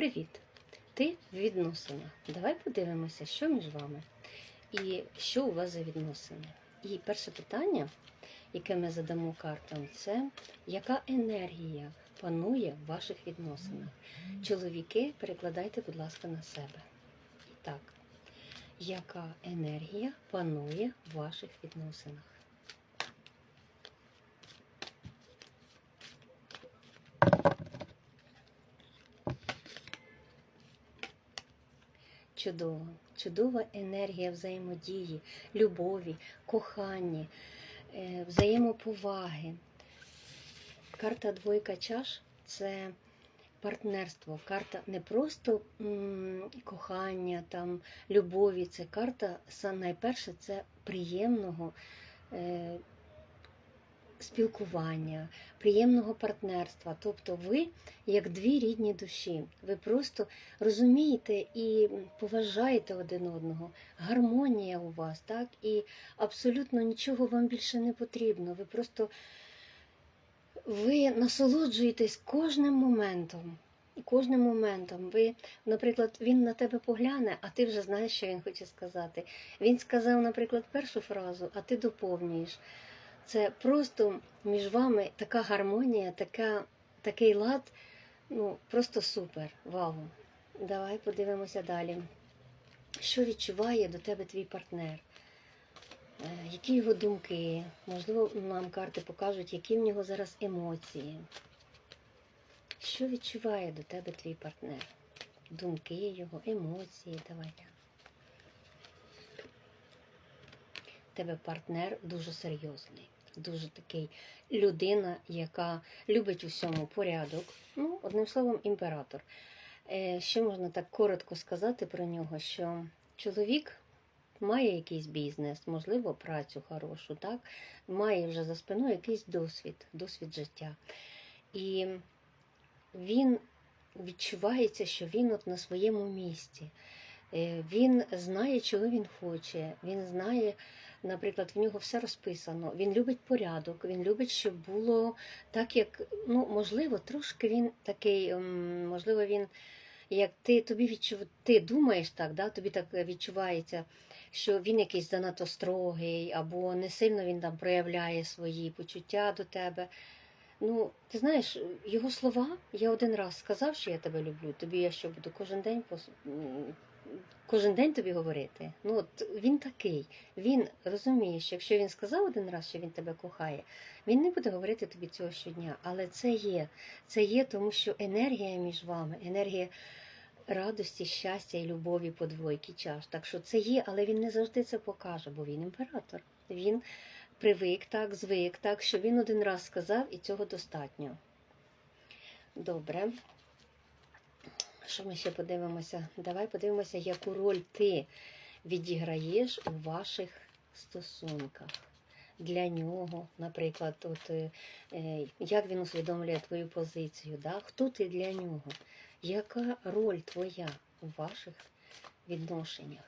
Привіт! Ти в відносинах. Давай подивимося, що між вами і що у вас за відносини. І перше питання, яке ми задамо картам, це яка енергія панує в ваших відносинах? Чоловіки, перекладайте, будь ласка, на себе. І так, яка енергія панує в ваших відносинах? Чудово, чудова енергія взаємодії, любові, кохання, е, взаємоповаги. Карта двойка чаш це партнерство. Карта не просто кохання, там, любові. Це карта найперше це приємного. Е, Спілкування, приємного партнерства. Тобто ви як дві рідні душі. Ви просто розумієте і поважаєте один одного. Гармонія у вас, так? І абсолютно нічого вам більше не потрібно. Ви просто ви насолоджуєтесь кожним моментом. Кожним моментом ви, наприклад, він на тебе погляне, а ти вже знаєш, що він хоче сказати. Він сказав, наприклад, першу фразу, а ти доповнюєш. Це просто між вами така гармонія, така, такий лад, ну просто супер. Вау. Давай подивимося далі. Що відчуває до тебе твій партнер? Е, Які його думки? Можливо, нам карти покажуть, які в нього зараз емоції. Що відчуває до тебе твій партнер? Думки його, емоції. Давай. Тебе партнер дуже серйозний, дуже такий людина, яка любить у всьому порядок. Ну, одним словом, імператор. Е, Ще можна так коротко сказати про нього, що чоловік має якийсь бізнес, можливо, працю хорошу, так? має вже за спиною якийсь досвід, досвід життя. І він відчувається, що він от на своєму місці. Е, Він знає, чого він хоче. Він знає, наприклад, в нього все розписано. Він любить порядок, він любить, щоб було так, як ну, можливо, трошки він такий, ем, можливо, він. Як ти тобі відчув, ти думаєш так, да? тобі так відчувається, що він якийсь занадто строгий, або не сильно він там проявляє свої почуття до тебе. Ну, ти знаєш, його слова, я один раз сказав, що я тебе люблю, тобі я що буду кожен день кожен день тобі говорити. Ну, от він такий. Він розуміє, що якщо він сказав один раз, що він тебе кохає, він не буде говорити тобі цього щодня. Але це є. Це є, тому що енергія між вами, енергія радості, щастя і любові по двойки чаш. Так що це є, але він не завжди це покаже, бо він імператор. Він привик так, звик так, що він один раз сказав, і цього достатньо. Добре. Що ми ще подивимося? Давай подивимося, яку роль ти відіграєш у ваших стосунках. Для нього, наприклад, от, е, як він усвідомлює твою позицію, да? хто ти для нього? Яка роль твоя у ваших відношеннях?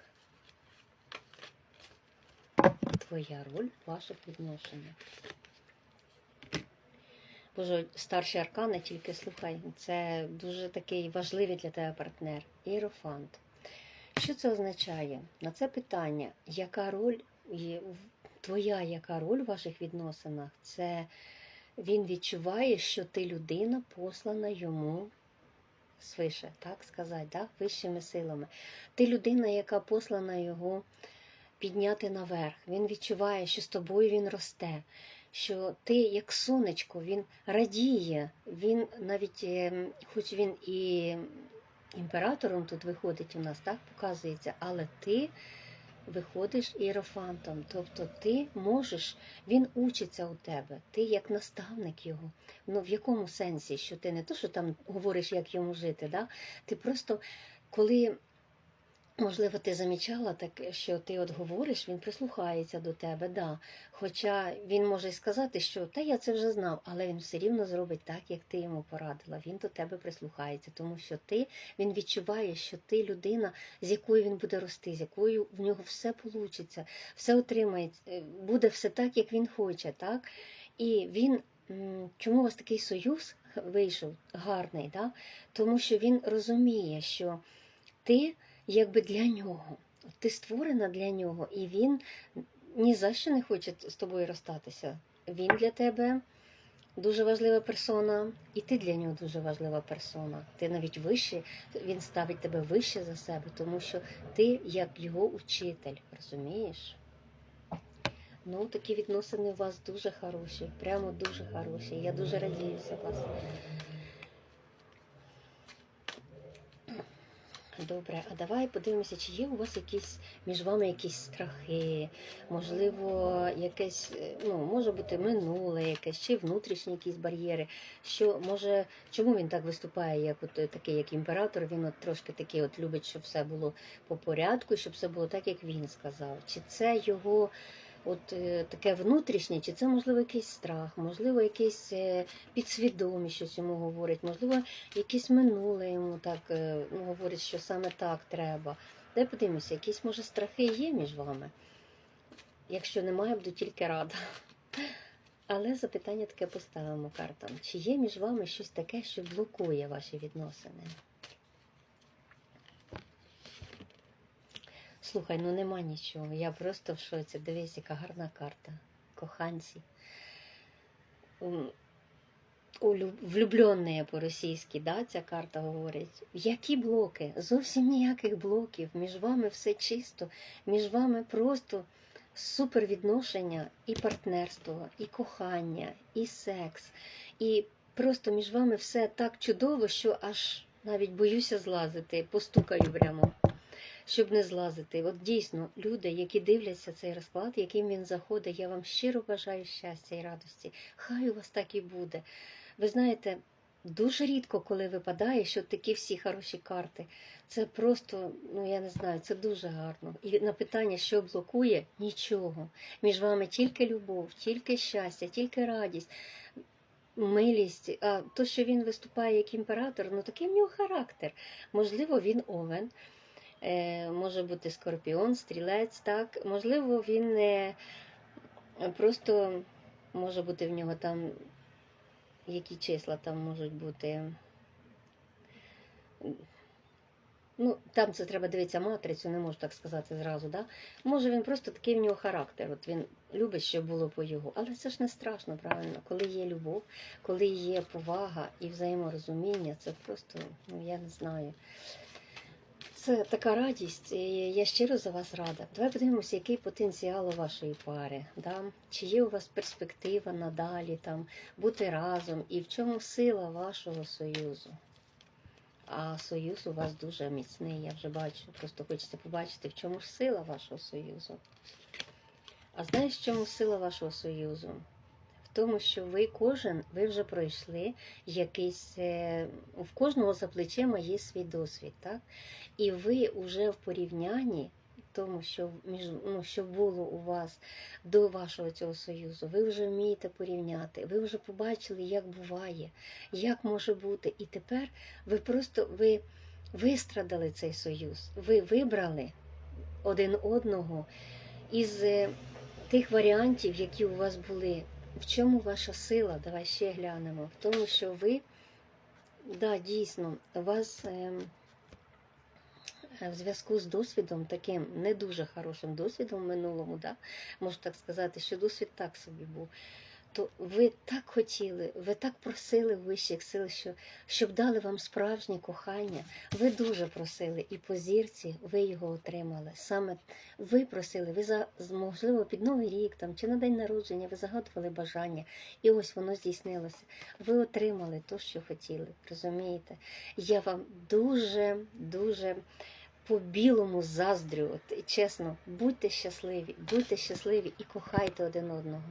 Твоя роль в ваших відношеннях. Боже, старші аркани, тільки слухай, це дуже такий важливий для тебе партнер. Іерофант. Що це означає? На це питання, яка роль твоя яка роль в ваших відносинах? Це він відчуває, що ти людина послана йому свише, так сказати, да? вищими силами. Ти людина, яка послана його підняти наверх. Він відчуває, що з тобою він росте, що ти, як сонечко, він радіє. Він навіть, е, хоч він і імператором тут виходить у нас, так показується, але ти виходиш іерофантом. Тобто ти можеш, він учиться у тебе, ти як наставник його. Ну в якому сенсі, що ти не то, що там говориш, як йому жити, да? ти просто коли. Можливо, ти замічала так, що ти от говориш, він прислухається до тебе, да. Хоча він може й сказати, що та я це вже знав, але він все рівно зробить так, як ти йому порадила. Він до тебе прислухається, тому що ти він відчуває, що ти людина, з якою він буде рости, з якою в нього все вийде, все отримає, буде все так, як він хоче, так? І він чому у вас такий союз вийшов гарний, да? тому що він розуміє, що ти якби для нього, ти створена для нього, і він ні за що не хоче з тобою розстатися. Він для тебе дуже важлива персона, і ти для нього дуже важлива персона. Ти навіть вище, він ставить тебе вище за себе, тому що ти як його учитель, розумієш? Ну, такі відносини у вас дуже хороші, прямо дуже хороші. Я дуже радію за вас. Добре, а давай подивимося, чи є у вас якісь між вами якісь страхи, можливо, якесь, е, ну, може бути минуле якесь, чи внутрішні якісь бар'єри. Що може, чому він так виступає, як от е, такий, як імператор? Він от трошки такий от любить, щоб все було по порядку, щоб все було так, як він сказав. Чи це його от е, таке внутрішнє, чи це можливо якийсь страх, можливо, якийсь е, підсвідомість щось йому говорить, можливо, якесь минуле йому так е, ну, говорить, що саме так треба. Дай подивимося, якісь може страхи є між вами. Якщо немає, буду тільки рада. Але запитання таке поставимо картам. Чи є між вами щось таке, що блокує ваші відносини? Слухай, ну нема нічого. Я просто в шоці. Дивись, яка гарна карта. Коханці. Влюблені по-російськи, да, ця карта говорить. Які блоки? Зовсім ніяких блоків. Між вами все чисто, між вами просто супервідношення і партнерство, і кохання, і секс. І просто між вами все так чудово, що аж навіть боюся злазити, постукаю прямо щоб не злазити. От дійсно, люди, які дивляться цей розклад, яким він заходить, я вам щиро бажаю щастя і радості. Хай у вас так і буде. Ви знаєте, дуже рідко, коли випадає, що такі всі хороші карти. Це просто, ну я не знаю, це дуже гарно. І на питання, що блокує, нічого. Між вами тільки любов, тільки щастя, тільки радість. Милість, а то, що він виступає як імператор, ну такий в нього характер. Можливо, він овен, може бути скорпіон, стрілець, так. Можливо, він е, просто може бути в нього там, які числа там можуть бути. Ну, там це треба дивитися матрицю, не можу так сказати зразу. Да? Може, він просто такий в нього характер. От він любить, щоб було по його. Але це ж не страшно, правильно. Коли є любов, коли є повага і взаєморозуміння, це просто, ну я не знаю. Це така радість, і я щиро за вас рада. Давай подивимося, який потенціал у вашої пари. Да? Чи є у вас перспектива надалі там, бути разом, і в чому сила вашого союзу? А союз у вас дуже міцний, я вже бачу. Просто хочеться побачити, в чому ж сила вашого союзу. А знаєш, в чому сила вашого союзу? Тому, що ви кожен, ви вже пройшли якийсь, е, в кожного за плечима є свій досвід, так? І ви вже в порівнянні тому, що між ну, що було у вас до вашого цього союзу, ви вже вмієте порівняти, ви вже побачили, як буває, як може бути. І тепер ви просто ви вистрадали цей союз, ви вибрали один одного із е, тих варіантів, які у вас були. В чому ваша сила? Давай ще глянемо. В тому, що ви, да, дійсно, у вас. Е, в зв'язку з досвідом, таким не дуже хорошим досвідом в минулому, да, можу так сказати, що досвід так собі був. То ви так хотіли, ви так просили вищих сил, що, щоб дали вам справжнє кохання. Ви дуже просили, і по зірці ви його отримали. Саме ви просили, ви за можливо під новий рік там чи на день народження, ви загадували бажання, і ось воно здійснилося. Ви отримали те, що хотіли. Розумієте? Я вам дуже, дуже по-білому заздрю. Чесно, будьте щасливі, будьте щасливі і кохайте один одного.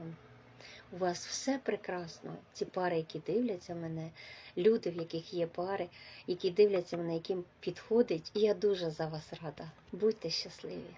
У вас все прекрасно. Ці пари, які дивляться мене, люди, в яких є пари, які дивляться мене, яким підходить. І я дуже за вас рада. Будьте щасливі.